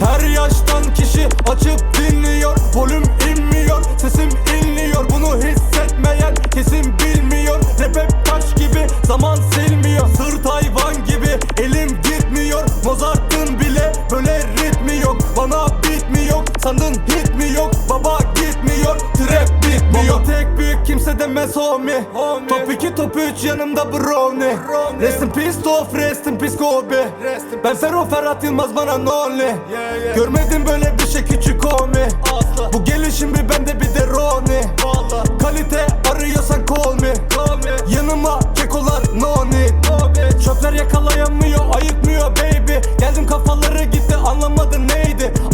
Her yaştan kişi açıp dinliyor Volüm inmiyor beat mi yok? Sandın hit mi yok? Baba gitmiyor. Trap bitmiyor Baba tek büyük kimse demez homie, Top 2 top 3 yanımda brownie. Rest in peace Tof rest in peace Kobe. Ben Ferro Ferhat Yılmaz bana no only Görmedim böyle bir şey küçük homie. Bu gelişim bir bende bir de Roni Kalite arıyorsan call me. Yanıma kekolar no need Çöpler yakalayamıyor ayıkmıyor baby. Geldim kafaları gitti anlamadı neydi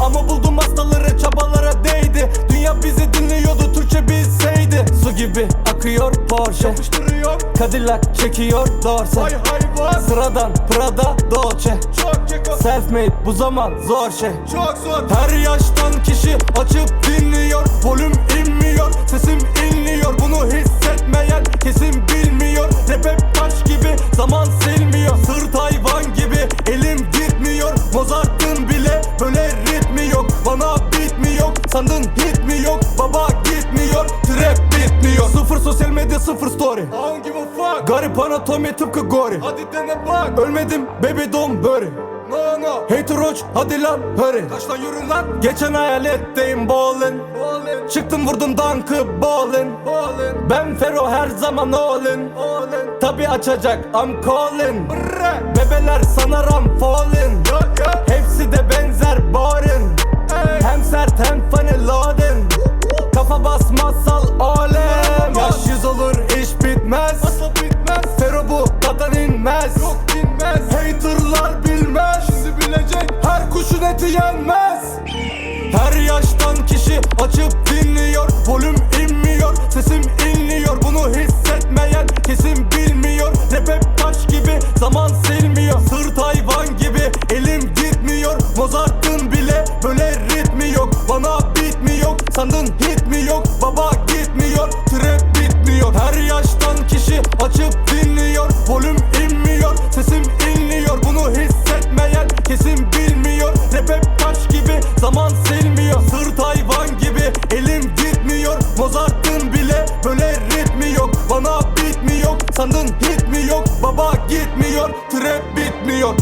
Ama buldum hastaları çabalara değdi. Dünya bizi dinliyordu Türkçe bilseydi. Su gibi akıyor Porsche. Yapıştırıyor. Cadillac çekiyor Dorse. Hay hayvan Sıradan Prada Dolce. Çok keko. Self made bu zaman zor şey. Çok zor. Her yaştan kişi açıp sandın hit mi yok? Baba gitmiyor. Trap bitmiyor. Sıfır sosyal medya sıfır story. I don't give a fuck. Garip anatomi tıpkı gori Hadi dene bak. Ölmedim baby don't worry. No no. Hater roach hadi lan hurry. Kaç lan yürü lan. Geçen hayaletteyim ballin. Çıktım vurdum dankı ballin. Ben Fero her zaman all in Tabi açacak I'm calling. Bebeler sanarım falling Hepsi de Basmazsal alem. Yaş yüz olur iş bitmez. Fero bu dadan inmez. Yok inmez Haterlar bilmez. Şimdi bilecek. Her kuşun eti yenmez. Her yaştan kişi açıp dinliyor. Volüm mi yok Baba gitmiyor trap bitmiyor. Her yaştan kişi açıp dinliyor. Volüm inmiyor sesim inliyor. Bunu hissetmeyen kesin bilmiyor. Rap hep taş gibi zaman silmiyor. Sırt hayvan gibi elim gitmiyor. Mozart'ın bile böyle ritmi yok. Bana beat mi yok sandın hit mi yok? Baba gitmiyor trap bitmiyor